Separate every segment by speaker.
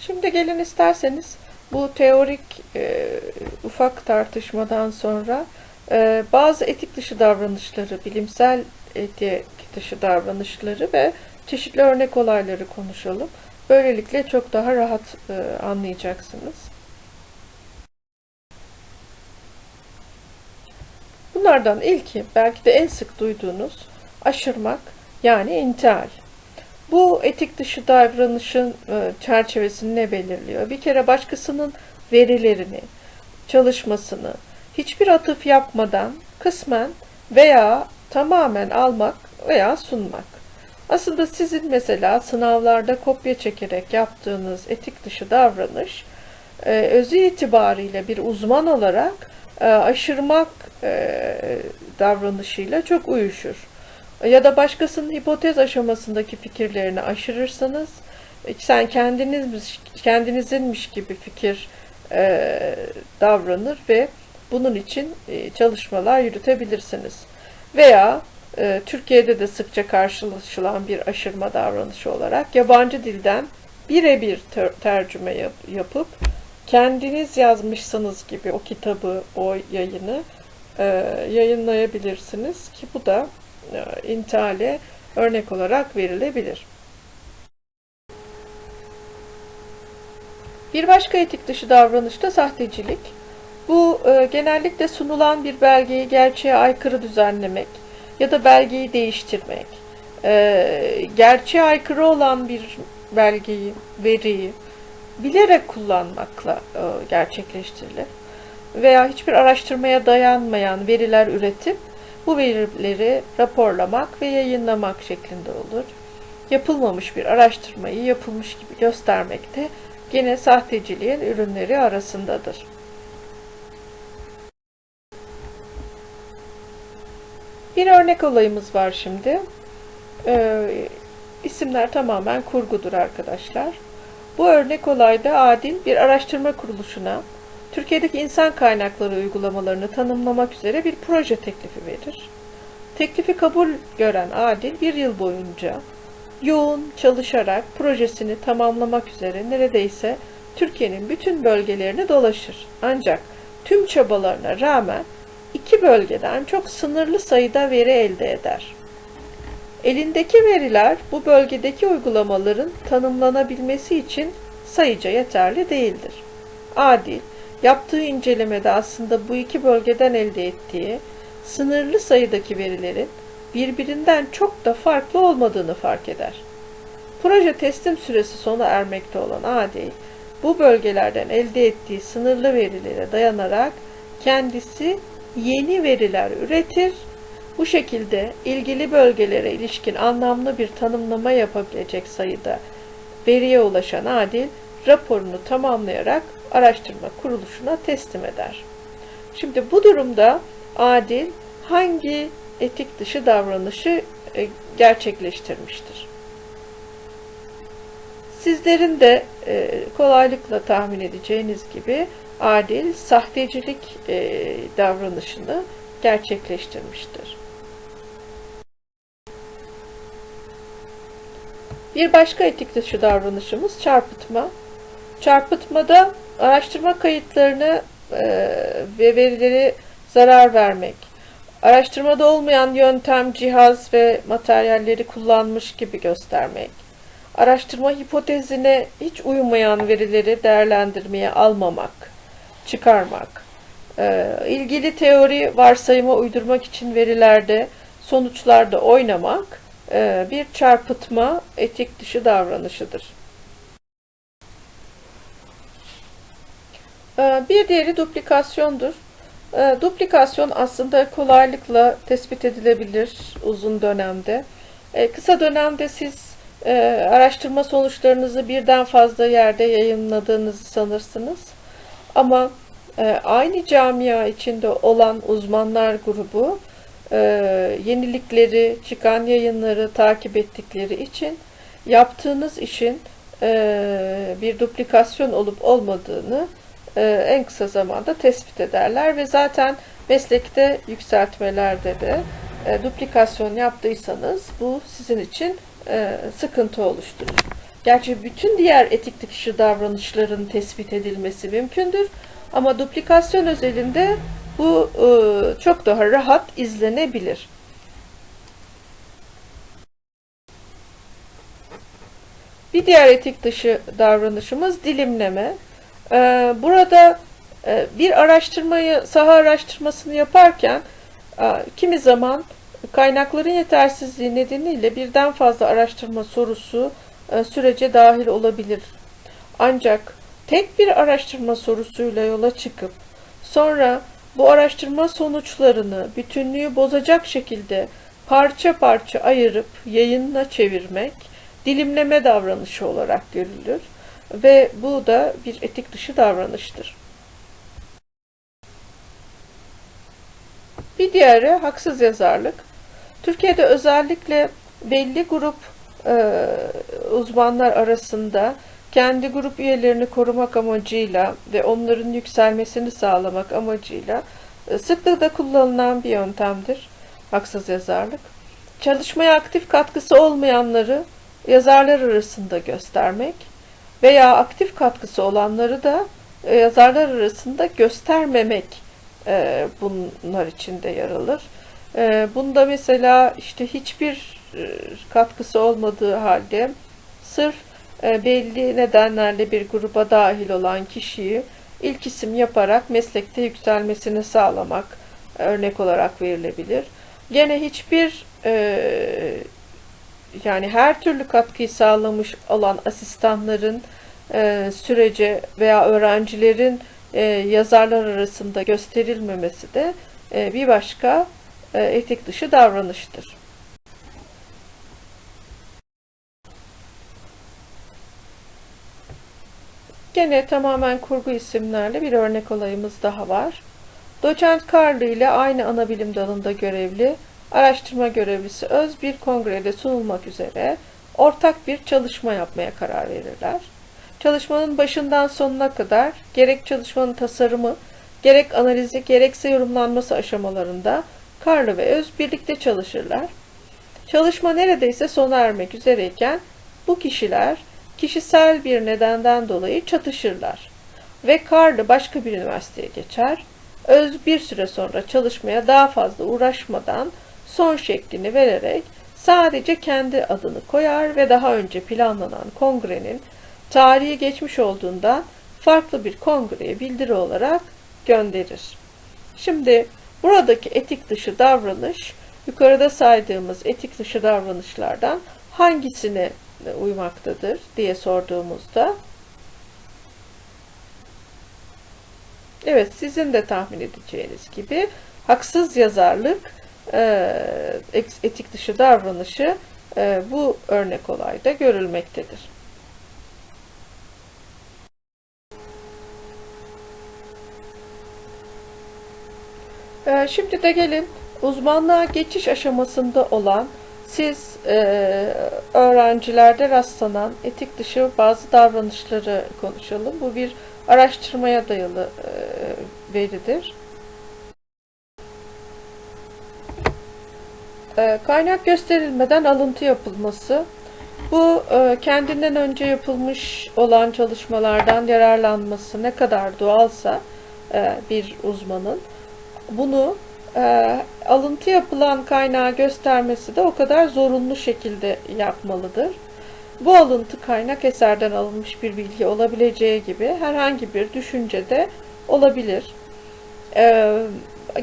Speaker 1: Şimdi gelin isterseniz bu teorik e, ufak tartışmadan sonra e, bazı etik dışı davranışları, bilimsel etik dışı davranışları ve çeşitli örnek olayları konuşalım. Böylelikle çok daha rahat e, anlayacaksınız. Bunlardan ilki belki de en sık duyduğunuz aşırmak yani intihal. Bu etik dışı davranışın e, çerçevesini ne belirliyor? Bir kere başkasının verilerini, çalışmasını hiçbir atıf yapmadan kısmen veya tamamen almak veya sunmak. Aslında sizin mesela sınavlarda kopya çekerek yaptığınız etik dışı davranış e, özü itibariyle bir uzman olarak e, aşırmak davranışıyla çok uyuşur. Ya da başkasının hipotez aşamasındaki fikirlerini aşırırsanız e, sen kendiniz kendinizinmiş gibi fikir e, davranır ve bunun için e, çalışmalar yürütebilirsiniz. Veya e, Türkiye'de de sıkça karşılaşılan bir aşırma davranışı olarak yabancı dilden birebir ter- tercüme yap- yapıp kendiniz yazmışsınız gibi o kitabı, o yayını e, yayınlayabilirsiniz ki bu da intihale örnek olarak verilebilir. Bir başka etik dışı davranış da sahtecilik. Bu e, genellikle sunulan bir belgeyi gerçeğe aykırı düzenlemek ya da belgeyi değiştirmek. E, gerçeğe aykırı olan bir belgeyi, veriyi bilerek kullanmakla e, gerçekleştirilir. Veya hiçbir araştırmaya dayanmayan veriler üretip bu verileri raporlamak ve yayınlamak şeklinde olur. Yapılmamış bir araştırmayı yapılmış gibi göstermek de gene sahteciliğin ürünleri arasındadır. Bir örnek olayımız var şimdi. Ee, isimler tamamen kurgudur arkadaşlar. Bu örnek olayda Adil bir araştırma kuruluşuna Türkiye'deki insan kaynakları uygulamalarını tanımlamak üzere bir proje teklifi verir. Teklifi kabul gören Adil bir yıl boyunca yoğun çalışarak projesini tamamlamak üzere neredeyse Türkiye'nin bütün bölgelerini dolaşır. Ancak tüm çabalarına rağmen iki bölgeden çok sınırlı sayıda veri elde eder. Elindeki veriler bu bölgedeki uygulamaların tanımlanabilmesi için sayıca yeterli değildir. Adil, yaptığı incelemede aslında bu iki bölgeden elde ettiği sınırlı sayıdaki verilerin birbirinden çok da farklı olmadığını fark eder. Proje teslim süresi sona ermekte olan Adil, bu bölgelerden elde ettiği sınırlı verilere dayanarak kendisi yeni veriler üretir. Bu şekilde ilgili bölgelere ilişkin anlamlı bir tanımlama yapabilecek sayıda veriye ulaşan Adil, raporunu tamamlayarak araştırma kuruluşuna teslim eder. Şimdi bu durumda Adil hangi etik dışı davranışı e, gerçekleştirmiştir? Sizlerin de e, kolaylıkla tahmin edeceğiniz gibi Adil sahtecilik e, davranışını gerçekleştirmiştir. Bir başka etik dışı davranışımız çarpıtma. Çarpıtmada araştırma kayıtlarını e, ve verileri zarar vermek, araştırmada olmayan yöntem, cihaz ve materyalleri kullanmış gibi göstermek, araştırma hipotezine hiç uymayan verileri değerlendirmeye almamak, çıkarmak, e, ilgili teori varsayıma uydurmak için verilerde, sonuçlarda oynamak e, bir çarpıtma etik dışı davranışıdır. Bir diğeri duplikasyondur. E, duplikasyon aslında kolaylıkla tespit edilebilir uzun dönemde. E, kısa dönemde siz araştırma sonuçlarınızı birden fazla yerde yayınladığınızı sanırsınız. Ama aynı camia içinde olan uzmanlar grubu yenilikleri, çıkan yayınları takip ettikleri için yaptığınız işin bir duplikasyon olup olmadığını e, en kısa zamanda tespit ederler ve zaten meslekte yükseltmelerde de e, duplikasyon yaptıysanız bu sizin için e, sıkıntı oluşturur. Gerçi bütün diğer etik dışı davranışların tespit edilmesi mümkündür. Ama duplikasyon özelinde bu e, çok daha rahat izlenebilir. Bir diğer etik dışı davranışımız dilimleme. Ee, burada e, bir araştırmayı, saha araştırmasını yaparken e, kimi zaman kaynakların yetersizliği nedeniyle birden fazla araştırma sorusu e, sürece dahil olabilir. Ancak tek bir araştırma sorusuyla yola çıkıp sonra bu araştırma sonuçlarını bütünlüğü bozacak şekilde parça parça ayırıp yayınla çevirmek dilimleme davranışı olarak görülür ve bu da bir etik dışı davranıştır. Bir diğeri haksız yazarlık. Türkiye'de özellikle belli grup e, uzmanlar arasında kendi grup üyelerini korumak amacıyla ve onların yükselmesini sağlamak amacıyla e, sıklıkla kullanılan bir yöntemdir haksız yazarlık. Çalışmaya aktif katkısı olmayanları yazarlar arasında göstermek veya aktif katkısı olanları da e, yazarlar arasında göstermemek e, bunlar içinde yer alır. E, bunda mesela işte hiçbir katkısı olmadığı halde sırf belli nedenlerle bir gruba dahil olan kişiyi ilk isim yaparak meslekte yükselmesini sağlamak örnek olarak verilebilir. Gene hiçbir yani her türlü katkıyı sağlamış olan asistanların e, sürece veya öğrencilerin e, yazarlar arasında gösterilmemesi de e, bir başka e, etik dışı davranıştır. Gene tamamen kurgu isimlerle bir örnek olayımız daha var. Doçent Carly ile aynı ana bilim dalında görevli araştırma görevlisi öz bir kongrede sunulmak üzere ortak bir çalışma yapmaya karar verirler. Çalışmanın başından sonuna kadar gerek çalışmanın tasarımı, gerek analizi, gerekse yorumlanması aşamalarında Karlı ve Öz birlikte çalışırlar. Çalışma neredeyse sona ermek üzereyken bu kişiler kişisel bir nedenden dolayı çatışırlar ve Karlı başka bir üniversiteye geçer. Öz bir süre sonra çalışmaya daha fazla uğraşmadan son şeklini vererek sadece kendi adını koyar ve daha önce planlanan kongrenin tarihi geçmiş olduğundan farklı bir kongreye bildiri olarak gönderir. Şimdi buradaki etik dışı davranış yukarıda saydığımız etik dışı davranışlardan hangisine uymaktadır diye sorduğumuzda Evet sizin de tahmin edeceğiniz gibi haksız yazarlık etik dışı davranışı e, bu örnek olayda görülmektedir. E, şimdi de gelin uzmanlığa geçiş aşamasında olan siz öğrencilerde rastlanan etik dışı bazı davranışları konuşalım. Bu bir araştırmaya dayalı veridir. Kaynak gösterilmeden alıntı yapılması. Bu e, kendinden önce yapılmış olan çalışmalardan yararlanması ne kadar doğalsa e, bir uzmanın bunu alıntı yapılan kaynağı göstermesi de o kadar zorunlu şekilde yapmalıdır. Bu alıntı kaynak eserden alınmış bir bilgi olabileceği gibi herhangi bir düşüncede olabilir.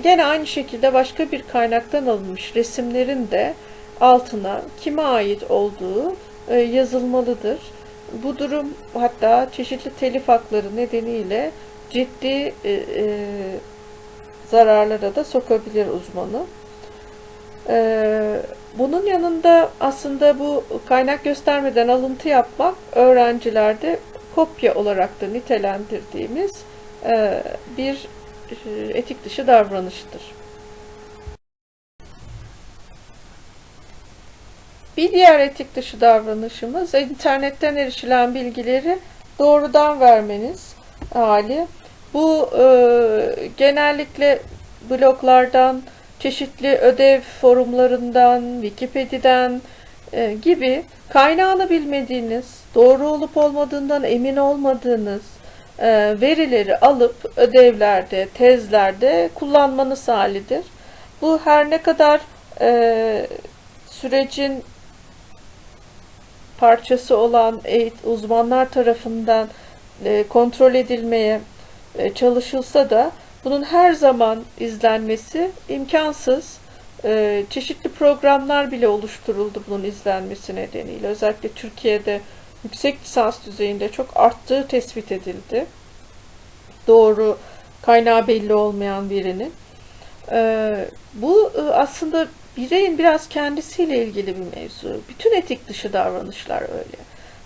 Speaker 1: Gene aynı şekilde başka bir kaynaktan alınmış resimlerin de altına kime ait olduğu e, yazılmalıdır. Bu durum hatta çeşitli telif hakları nedeniyle ciddi e, e, zararlara da sokabilir uzmanı. bunun yanında aslında bu kaynak göstermeden alıntı yapmak öğrencilerde kopya olarak da nitelendirdiğimiz bir etik dışı davranıştır. Bir diğer etik dışı davranışımız internetten erişilen bilgileri doğrudan vermeniz hali. Bu e, genellikle bloglardan, çeşitli ödev forumlarından, Wikipedia'dan e, gibi kaynağını bilmediğiniz, doğru olup olmadığından emin olmadığınız e, verileri alıp ödevlerde, tezlerde kullanmanız halidir. Bu her ne kadar e, sürecin parçası olan uzmanlar tarafından e, kontrol edilmeye e, çalışılsa da bunun her zaman izlenmesi imkansız. E, çeşitli programlar bile oluşturuldu bunun izlenmesi nedeniyle. Özellikle Türkiye'de yüksek lisans düzeyinde çok arttığı tespit edildi. Doğru kaynağı belli olmayan birinin. E, bu e, aslında bireyin biraz kendisiyle ilgili bir mevzu. Bütün etik dışı davranışlar öyle.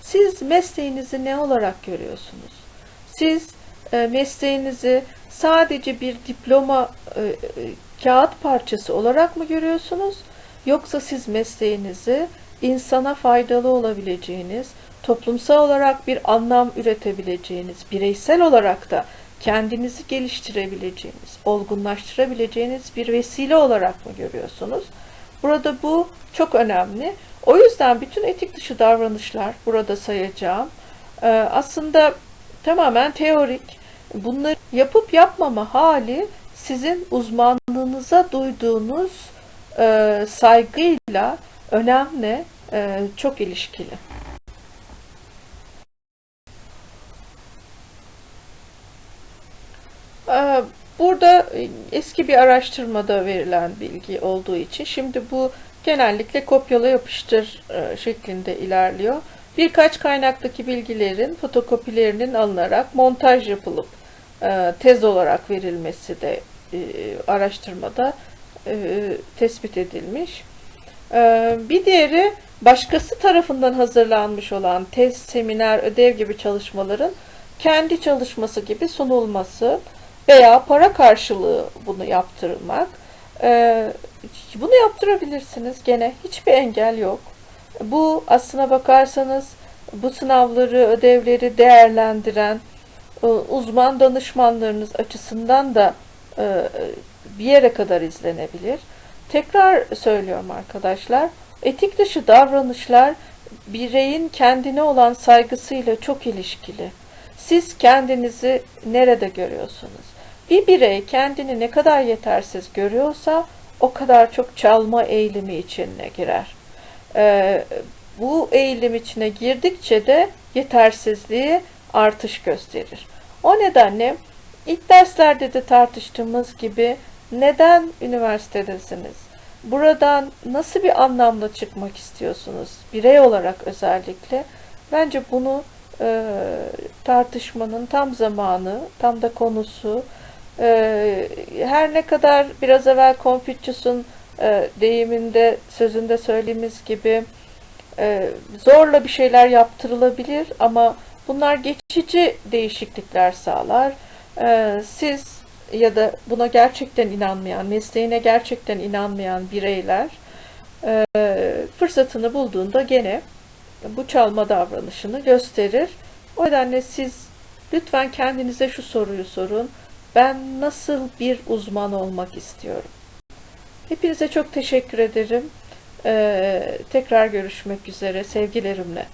Speaker 1: Siz mesleğinizi ne olarak görüyorsunuz? Siz e, mesleğinizi sadece bir diploma e, kağıt parçası olarak mı görüyorsunuz? Yoksa siz mesleğinizi insana faydalı olabileceğiniz, toplumsal olarak bir anlam üretebileceğiniz, bireysel olarak da kendinizi geliştirebileceğiniz, olgunlaştırabileceğiniz bir vesile olarak mı görüyorsunuz? Burada bu çok önemli. O yüzden bütün etik dışı davranışlar burada sayacağım. e, Aslında tamamen teorik. Bunları yapıp yapmama hali sizin uzmanlığınıza duyduğunuz e, saygıyla önemli, e, çok ilişkili. Burada e, eski bir araştırmada verilen bilgi olduğu için şimdi bu genellikle kopyala yapıştır e, şeklinde ilerliyor. Birkaç kaynaktaki bilgilerin fotokopilerinin alınarak montaj yapılıp e, tez olarak verilmesi de araştırmada tespit edilmiş. Bir diğeri başkası tarafından hazırlanmış olan tez, seminer, ödev gibi çalışmaların kendi çalışması gibi sunulması veya para karşılığı bunu yaptırmak. Ee, bunu yaptırabilirsiniz gene hiçbir engel yok. Bu aslına bakarsanız bu sınavları, ödevleri değerlendiren e, uzman danışmanlarınız açısından da e, bir yere kadar izlenebilir. Tekrar söylüyorum arkadaşlar, etik dışı davranışlar bireyin kendine olan saygısıyla çok ilişkili. Siz kendinizi nerede görüyorsunuz? Bir birey kendini ne kadar yetersiz görüyorsa o kadar çok çalma eğilimi içine girer. Ee, bu eğilim içine girdikçe de yetersizliği artış gösterir. O nedenle ilk derslerde de tartıştığımız gibi neden üniversitedesiniz? Buradan nasıl bir anlamla çıkmak istiyorsunuz? Birey olarak özellikle. Bence bunu e, tartışmanın tam zamanı, tam da konusu. E, her ne kadar biraz evvel Confucius'un e, deyiminde, sözünde söylediğimiz gibi e, zorla bir şeyler yaptırılabilir ama bunlar geçici değişiklikler sağlar. E, siz ya da buna gerçekten inanmayan, mesleğine gerçekten inanmayan bireyler e, fırsatını bulduğunda gene bu çalma davranışını gösterir. O nedenle siz lütfen kendinize şu soruyu sorun. Ben nasıl bir uzman olmak istiyorum? Hepinize çok teşekkür ederim. Ee, tekrar görüşmek üzere sevgilerimle.